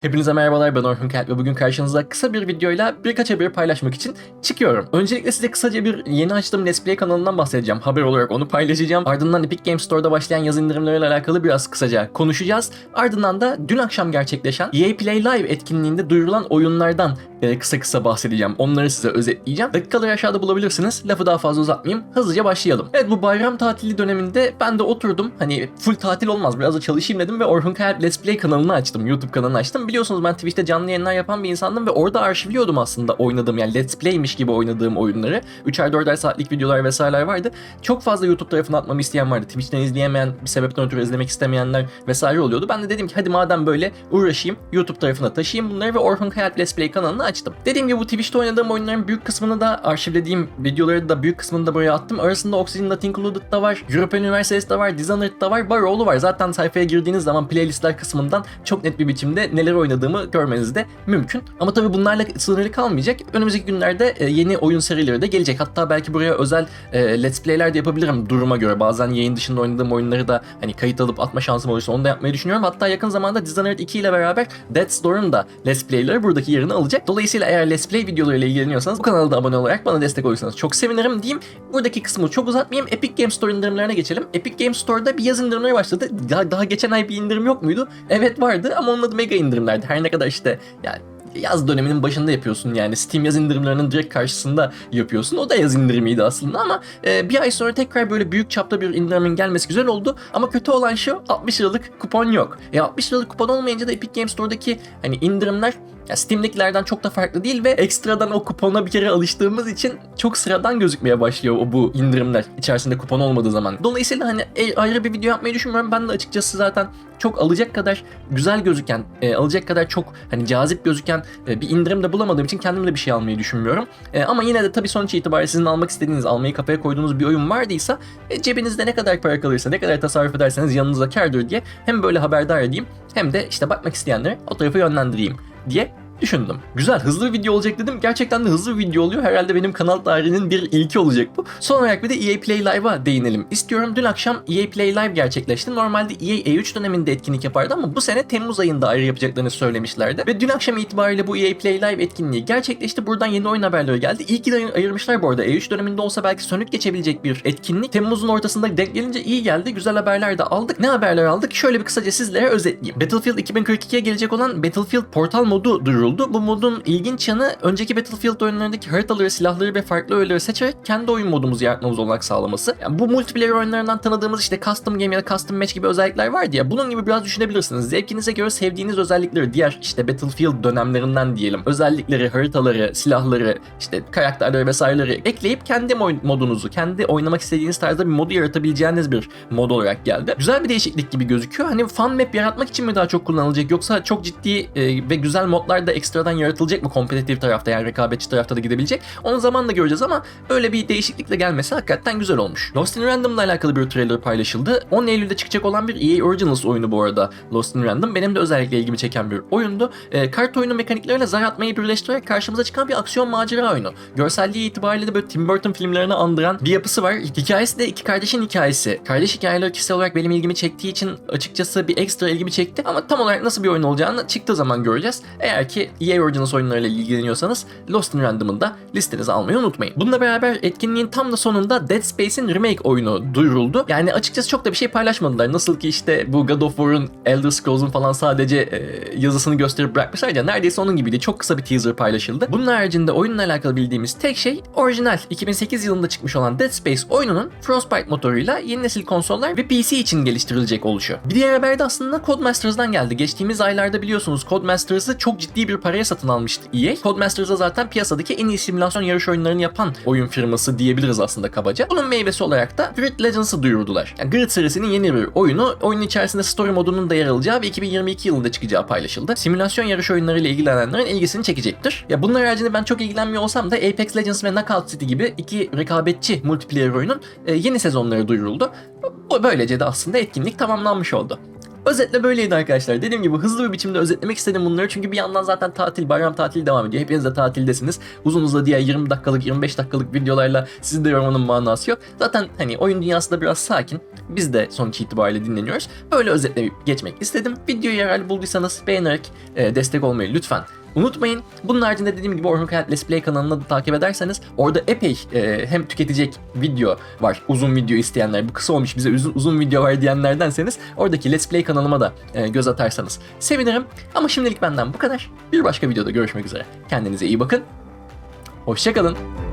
Hepinize merhabalar ben Orhun Kalp ve bugün karşınızda kısa bir videoyla birkaç haberi paylaşmak için çıkıyorum. Öncelikle size kısaca bir yeni açtığım Let's Play kanalından bahsedeceğim. Haber olarak onu paylaşacağım. Ardından Epic Games Store'da başlayan yaz indirimleriyle alakalı biraz kısaca konuşacağız. Ardından da dün akşam gerçekleşen EA Play Live etkinliğinde duyurulan oyunlardan e, kısa kısa bahsedeceğim. Onları size özetleyeceğim. Dakikaları aşağıda bulabilirsiniz. Lafı daha fazla uzatmayayım. Hızlıca başlayalım. Evet bu bayram tatili döneminde ben de oturdum. Hani full tatil olmaz biraz da çalışayım dedim ve Orhun Kalp Let's Play kanalını açtım. YouTube kanalını açtım. Biliyorsunuz ben Twitch'te canlı yayınlar yapan bir insandım ve orada arşivliyordum aslında oynadığım yani Let's Play'miş gibi oynadığım oyunları. 3'er 4'er saatlik videolar vesaireler vardı. Çok fazla YouTube tarafına atmamı isteyen vardı. Twitch'ten izleyemeyen, bir sebepten ötürü izlemek istemeyenler vesaire oluyordu. Ben de dedim ki hadi madem böyle uğraşayım YouTube tarafına taşıyayım bunları ve Orhun Hayat Let's Play kanalını açtım. Dediğim gibi bu Twitch'te oynadığım oyunların büyük kısmını da arşivlediğim videoları da büyük kısmını da buraya attım. Arasında Oxygen Not Included da var, European Universalist da var, Dishonored da var, Barroğlu var. Zaten sayfaya girdiğiniz zaman playlistler kısmından çok net bir biçimde neler oynadığımı görmeniz de mümkün. Ama tabii bunlarla sınırlı kalmayacak. Önümüzdeki günlerde e, yeni oyun serileri de gelecek. Hatta belki buraya özel e, let's play'ler de yapabilirim duruma göre. Bazen yayın dışında oynadığım oyunları da hani kayıt alıp atma şansım olursa onu da yapmayı düşünüyorum. Hatta yakın zamanda Dishonored 2 ile beraber Death's Door'un da let's play'leri buradaki yerini alacak. Dolayısıyla eğer let's play videolarıyla ilgileniyorsanız bu kanala da abone olarak bana destek olursanız çok sevinirim diyeyim. Buradaki kısmı çok uzatmayayım. Epic Games Store indirimlerine geçelim. Epic Games Store'da bir yaz indirimleri başladı. Daha, daha geçen ay bir indirim yok muydu? Evet vardı ama onun adı mega indirimlerdi. Her ne kadar işte yani yaz döneminin başında yapıyorsun yani Steam yaz indirimlerinin direkt karşısında yapıyorsun. O da yaz indirimiydi aslında ama e, bir ay sonra tekrar böyle büyük çapta bir indirimin gelmesi güzel oldu. Ama kötü olan şu 60 liralık kupon yok. E 60 liralık kupon olmayınca da Epic Games Store'daki hani indirimler ya Steam'dekilerden çok da farklı değil ve ekstradan o kupona bir kere alıştığımız için çok sıradan gözükmeye başlıyor o bu indirimler içerisinde kupon olmadığı zaman. Dolayısıyla hani e, ayrı bir video yapmayı düşünmüyorum. Ben de açıkçası zaten çok alacak kadar güzel gözüken, e, alacak kadar çok hani cazip gözüken e, bir indirim de bulamadığım için kendim de bir şey almayı düşünmüyorum. E, ama yine de tabii sonuç itibariyle sizin almak istediğiniz, almayı kafaya koyduğunuz bir oyun vardıysa e, cebinizde ne kadar para kalırsa, ne kadar tasarruf ederseniz yanınıza kârdır diye hem böyle haberdar edeyim hem de işte bakmak isteyenleri o tarafa yönlendireyim diye düşündüm. Güzel hızlı bir video olacak dedim. Gerçekten de hızlı bir video oluyor. Herhalde benim kanal tarihinin bir ilki olacak bu. Son olarak bir de EA Play Live'a değinelim. İstiyorum dün akşam EA Play Live gerçekleşti. Normalde EA E3 döneminde etkinlik yapardı ama bu sene Temmuz ayında ayrı yapacaklarını söylemişlerdi. Ve dün akşam itibariyle bu EA Play Live etkinliği gerçekleşti. Buradan yeni oyun haberleri geldi. İyi ki de ayırmışlar bu arada. E3 döneminde olsa belki sönük geçebilecek bir etkinlik. Temmuz'un ortasında denk gelince iyi geldi. Güzel haberler de aldık. Ne haberler aldık? Şöyle bir kısaca sizlere özetleyeyim. Battlefield 2042'ye gelecek olan Battlefield Portal modu duyuruldu. Bu modun ilginç yanı önceki Battlefield oyunlarındaki haritaları, silahları ve farklı öğeleri seçerek kendi oyun modumuzu yaratmamız olanak sağlaması. Yani bu multiplayer oyunlarından tanıdığımız işte custom game ya da custom match gibi özellikler vardı ya bunun gibi biraz düşünebilirsiniz. Zevkinize göre sevdiğiniz özellikleri diğer işte Battlefield dönemlerinden diyelim özellikleri, haritaları, silahları, işte karakterleri vesaireleri ekleyip kendi mo- modunuzu, kendi oynamak istediğiniz tarzda bir modu yaratabileceğiniz bir mod olarak geldi. Güzel bir değişiklik gibi gözüküyor. Hani fan map yaratmak için mi daha çok kullanılacak yoksa çok ciddi e, ve güzel modlar da ekstradan yaratılacak mı kompetitif tarafta yani rekabetçi tarafta da gidebilecek? Onu zamanla göreceğiz ama böyle bir değişiklikle gelmesi hakikaten güzel olmuş. Lost in Random'la alakalı bir trailer paylaşıldı. 10 Eylül'de çıkacak olan bir EA Originals oyunu bu arada Lost in Random. Benim de özellikle ilgimi çeken bir oyundu. E, kart oyunu mekanikleriyle zar atmayı birleştirerek karşımıza çıkan bir aksiyon macera oyunu. Görselliği itibariyle de böyle Tim Burton filmlerini andıran bir yapısı var. Hikayesi de iki kardeşin hikayesi. Kardeş hikayeleri kişisel olarak benim ilgimi çektiği için açıkçası bir ekstra ilgimi çekti. Ama tam olarak nasıl bir oyun olacağını çıktığı zaman göreceğiz. Eğer ki EA Originals oyunlarıyla ilgileniyorsanız Lost in Random'ın da listenize almayı unutmayın. Bununla beraber etkinliğin tam da sonunda Dead Space'in remake oyunu duyuruldu. Yani açıkçası çok da bir şey paylaşmadılar. Nasıl ki işte bu God of War'un Elder Scrolls'un falan sadece e, yazısını gösterip bırakmışlar ya neredeyse onun gibiydi. Çok kısa bir teaser paylaşıldı. Bunun haricinde oyunla alakalı bildiğimiz tek şey orijinal 2008 yılında çıkmış olan Dead Space oyununun Frostbite motoruyla yeni nesil konsollar ve PC için geliştirilecek oluşu. Bir diğer haber de aslında Codemasters'dan geldi. Geçtiğimiz aylarda biliyorsunuz Codemasters'ı çok ciddi bir paraya satın almıştı EA. Codemasters'a zaten piyasadaki en iyi simülasyon yarış oyunlarını yapan oyun firması diyebiliriz aslında kabaca. Bunun meyvesi olarak da Grid Legends'ı duyurdular. Yani Grid serisinin yeni bir oyunu, oyunun içerisinde story modunun da yer alacağı ve 2022 yılında çıkacağı paylaşıldı. Simülasyon yarış oyunlarıyla ilgilenenlerin ilgisini çekecektir. Ya bunlar haricinde ben çok ilgilenmiyor olsam da Apex Legends ve Knockout City gibi iki rekabetçi multiplayer oyunun e, yeni sezonları duyuruldu. Böylece de aslında etkinlik tamamlanmış oldu. Özetle böyleydi arkadaşlar. Dediğim gibi hızlı bir biçimde özetlemek istedim bunları çünkü bir yandan zaten tatil, bayram tatili devam ediyor. Hepiniz de tatildesiniz. Uzun uzadıya 20 dakikalık, 25 dakikalık videolarla sizi de yormanın manası yok. Zaten hani oyun dünyası da biraz sakin. Biz de sonuç itibariyle dinleniyoruz. Böyle özetleyip geçmek istedim. Videoyu yararlı bulduysanız beğenerek e, destek olmayı lütfen Unutmayın. Bunun haricinde dediğim gibi Orhun Kayat Let's Play kanalını da takip ederseniz orada epey e, hem tüketecek video var. Uzun video isteyenler, bu kısa olmuş bize uzun, uzun video var diyenlerdenseniz oradaki Let's Play kanalıma da e, göz atarsanız sevinirim. Ama şimdilik benden bu kadar. Bir başka videoda görüşmek üzere. Kendinize iyi bakın. Hoşçakalın.